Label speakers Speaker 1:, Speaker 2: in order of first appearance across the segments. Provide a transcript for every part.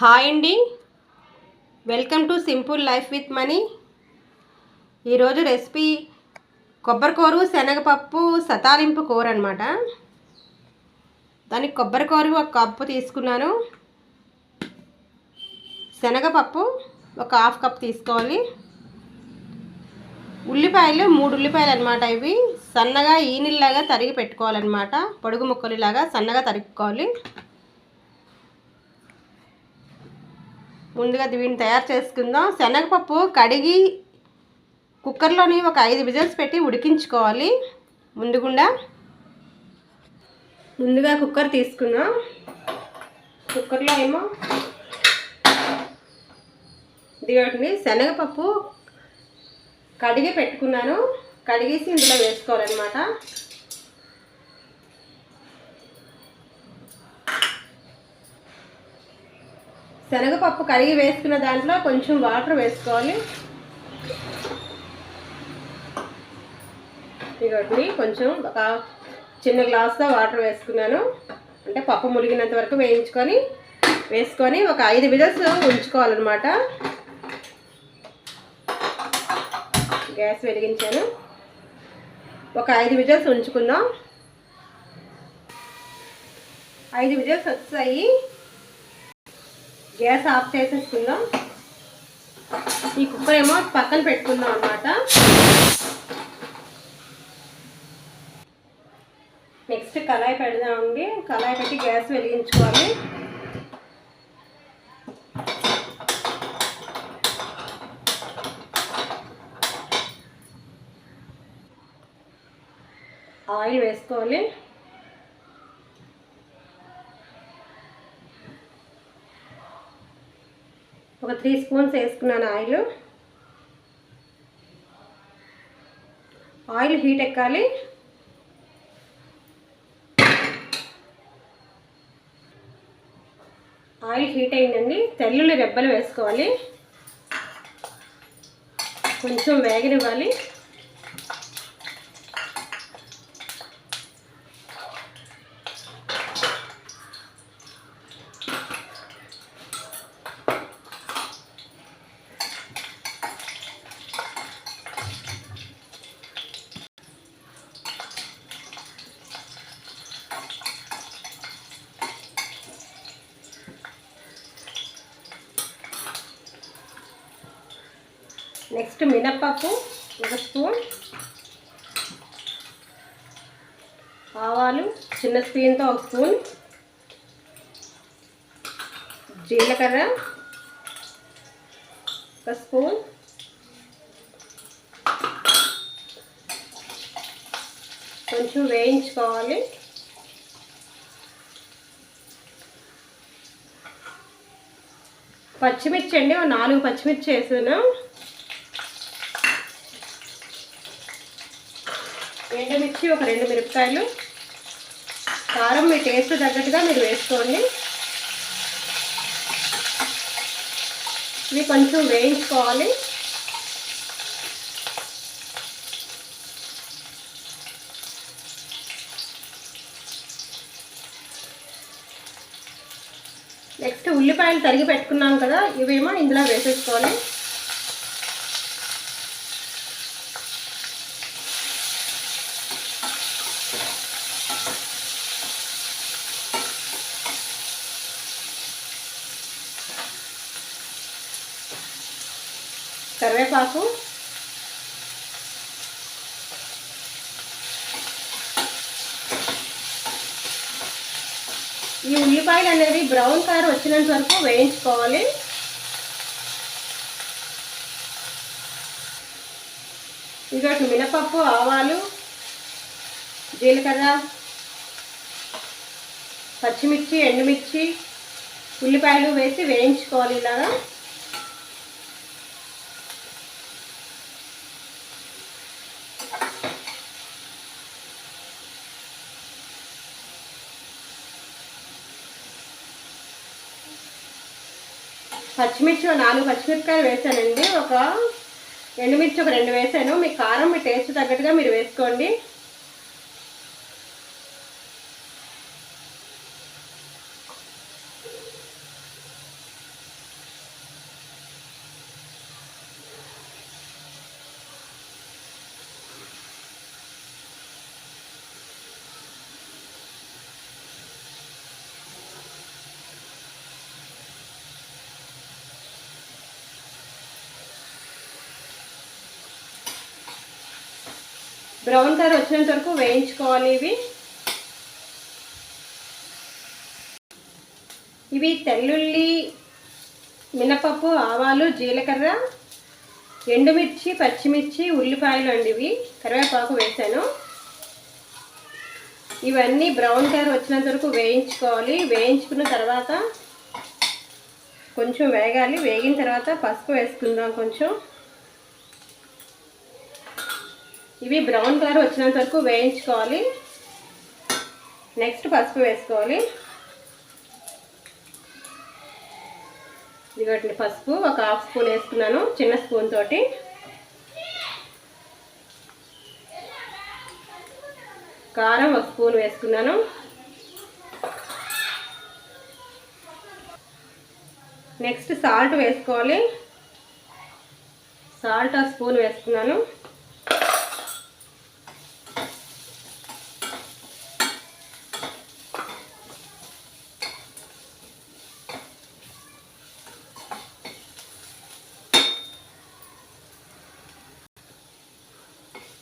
Speaker 1: Hi అండి. Welcome to simple life with money. ఈరోజు recipe కొబ్బరికూరు శనగపప్పు సతాలింపు కూర అనమాట దానికి కొబ్బరికూరు ఒక కప్పు తీసుకున్నాను. శనగపప్పు ఒక హాఫ్ కప్ తీసుకోవాలి. ఉల్లిపాయలు మూడు ఉల్లిపాయలు అనమాట ఇవి. సన్నగా ఈనిల్లాగా తరిగి పెట్టుకోవాలన్నమాట. పొడుగు ముక్కలులాగా సన్నగా తరుక్కోవాలి. ముందుగా దీన్ని తయారు చేసుకుందాం. శనగపప్పు కడిగి కుక్కర్లోని ఒక ఐదు విజిల్స్ పెట్టి ఉడికించుకోవాలి. ముందుగుండా ముందుగా కుక్కర్ తీసుకుందాం. కుక్కర్లో ఏమో దిగండి శనగపప్పు కడిగి పెట్టుకున్నాను. కడిగేసి ఇందులో వేసుకోవాలన్నమాట. శనగపప్పు కడిగి వేసుకున్న దాంట్లో కొంచెం వాటర్ వేసుకోవాలి. ఇదిగోండి కొంచెం ఒక చిన్న గ్లాస్తో వాటర్ వేసుకున్నాను. అంటే పప్పు ములిగినంత వరకు వేయించుకొని వేసుకొని ఒక ఐదు విజల్స్ ఉంచుకోవాలన్నమాట. గ్యాస్ వెలిగించాను. ఒక ఐదు విజల్స్ ఉంచుకుందాం. ఐదు విజల్స్ వచ్చాయి. గ్యాస్ ఆఫ్ చేసేసుకుందాం. ఈ కుక్కర్ ఏమో పక్కన పెట్టుకుందాం అనమాట నెక్స్ట్ కళాయి పెడదామండి. కళాయి పెట్టి గ్యాస్ వెలిగించుకోవాలి. ఆయిల్ వేసుకోవాలి. ఒక త్రీ స్పూన్స్ వేసుకున్నాను ఆయిల్. ఆయిల్ హీట్ ఎక్కాలి. ఆయిల్ హీట్ అయిందండి. తెల్లుల్లి రెబ్బలు వేసుకోవాలి. కొంచెం వేగనివ్వాలి. నెక్స్ట్ మినప్పప్పు ఒక స్పూన్. ఆవాలు చిన్న స్పూన్తో ఒక స్పూన్. జీలకర్ర ఒక స్పూన్. కొంచెం వేయించుకోవాలి. పచ్చిమిర్చి అండి ఒక నాలుగు పచ్చిమిర్చి వేసాను. ఎండుమిర్చి ఒక రెండు మిరపకాయలు. కారం మీ టేస్ట్ తగ్గట్టుగా మీరు వేసుకోండి. ఇవి కొంచెం వేయించుకోవాలి. నెక్స్ట్ ఉల్లిపాయలు తరిగి పెట్టుకున్నాం కదా ఇవేమో ఇందులో వేసేసుకోవాలి. కరివేపాకు. ఈ ఉల్లిపాయలు అనేది బ్రౌన్ కలర్ వచ్చినంత వరకు వేయించుకోవాలి. ఇంకోటి మినపప్పు ఆవాలు జీలకర్ర పచ్చిమిర్చి ఎండుమిర్చి ఉల్లిపాయలు వేసి వేయించుకోవాలి ఇలాగా. పచ్చిమిర్చి నాలుగు పచ్చిమిరపకాయలు వేసానండి. ఒక ఎండుమిర్చి ఒక రెండు వేసాను. మీ కారం మీ టేస్ట్ తగ్గట్టుగా మీరు వేసుకోండి. బ్రౌన్ కలర్ వచ్చినంత వరకు వేయించుకోవాలి ఇవి. ఇవి తెల్లుల్లి మినపప్పు ఆవాలు జీలకర్ర ఎండుమిర్చి పచ్చిమిర్చి ఉల్లిపాయలు అండి ఇవి. కరివేపాకు వేసాను. ఇవన్నీ బ్రౌన్ కలర్ వచ్చినంత వరకు వేయించుకోవాలి. వేయించుకున్న తర్వాత కొంచెం వేగాలి. వేగిన తర్వాత పసుపు వేసుకుందాం కొంచెం. ఇవి బ్రౌన్ కలర్ వచ్చినంత వరకు వేయించుకోవాలి. నెక్స్ట్ పసుపు వేసుకోవాలి. ఇదిగోటి పసుపు ఒక హాఫ్ స్పూన్ వేసుకున్నాను చిన్న స్పూన్ తోటి. కారం ఒక స్పూన్ వేసుకున్నాను. నెక్స్ట్ సాల్ట్ వేసుకోవాలి. సాల్ట్ ఆ స్పూన్ వేసుకున్నాను.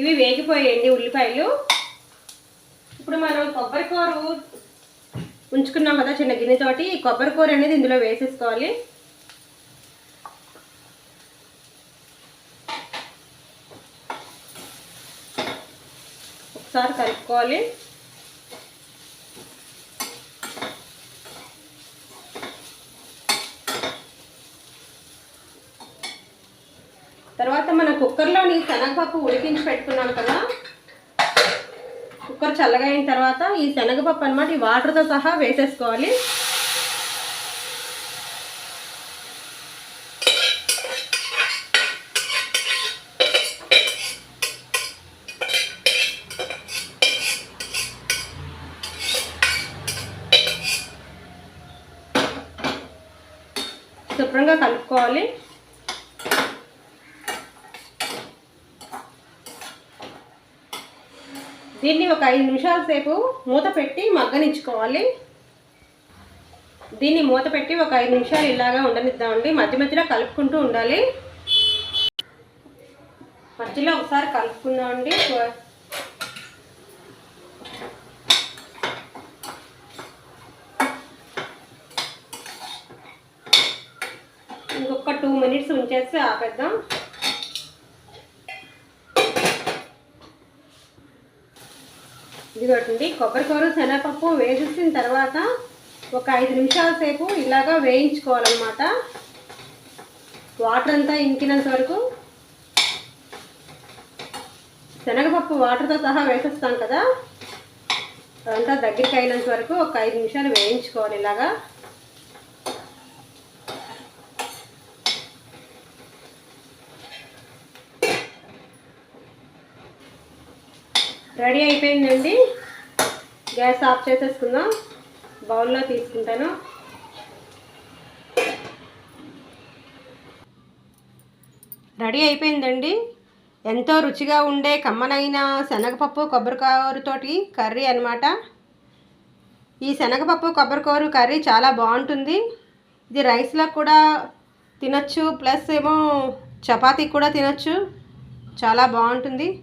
Speaker 1: ఇవి వేగిపోయాయండి ఉల్లిపాయలు. ఇప్పుడు మనం కొబ్బరికూర ఉంచుకున్నాం కదా చిన్న గిన్నెతోటి కొబ్బరికూర అనేది ఇందులో వేసేసుకోవాలి. ఒకసారి కలుపుకోవాలి. తర్వాత మన కుక్కర్లోని శనగపప్పు ఉడికించి పెట్టుకున్నాం కదా. కుక్కర్ చల్లగా అయిన తర్వాత ఈ శనగపప్పు అనమాట ఈ వాటర్తో సహా వేసేసుకోవాలి. శుభ్రంగా కలుపుకోవాలి. దీన్ని ఒక ఐదు నిమిషాల సేపు మూత పెట్టి మగ్గనిచ్చుకోవాలి. దీన్ని మూత పెట్టి ఒక ఐదు నిమిషాలు ఇలాగా ఉండనిద్దామండి. మధ్య మధ్యలో కలుపుకుంటూ ఉండాలి. మధ్యలో ఒకసారి కలుపుకుందామండి. ఇంకొక టూ మినిట్స్ ఉంచేసి ఆపేద్దాం. ఇదిగోటండి కొబ్బరికూర శనగపప్పు వేసేసిన తర్వాత ఒక ఐదు నిమిషాల సేపు ఇలాగా వేయించుకోవాలన్నమాట. వాటర్ అంతా ఇంకినంత వరకు శనగపప్పు వాటర్తో సహా వేసేస్తాం కదా. అదంతా దగ్గరికి అయినంత వరకు ఒక ఐదు నిమిషాలు వేయించుకోవాలి ఇలాగా. రెడీ అయిపోయిందండి. గ్యాస్ ఆఫ్ చేసేసుకుందాం. బౌల్లో తీసుకుంటాను. రెడీ అయిపోయిందండి. ఎంతో రుచిగా ఉండే కమ్మనైన శనగపప్పు కొబ్బరికాయతోటి కర్రీ అనమాట ఈ శనగపప్పు కొబ్బరికూర కర్రీ చాలా బాగుంటుంది. ఇది రైస్లో కూడా తినచ్చు ప్లస్ ఏమో చపాతీ కూడా తినచ్చు. చాలా బాగుంటుంది.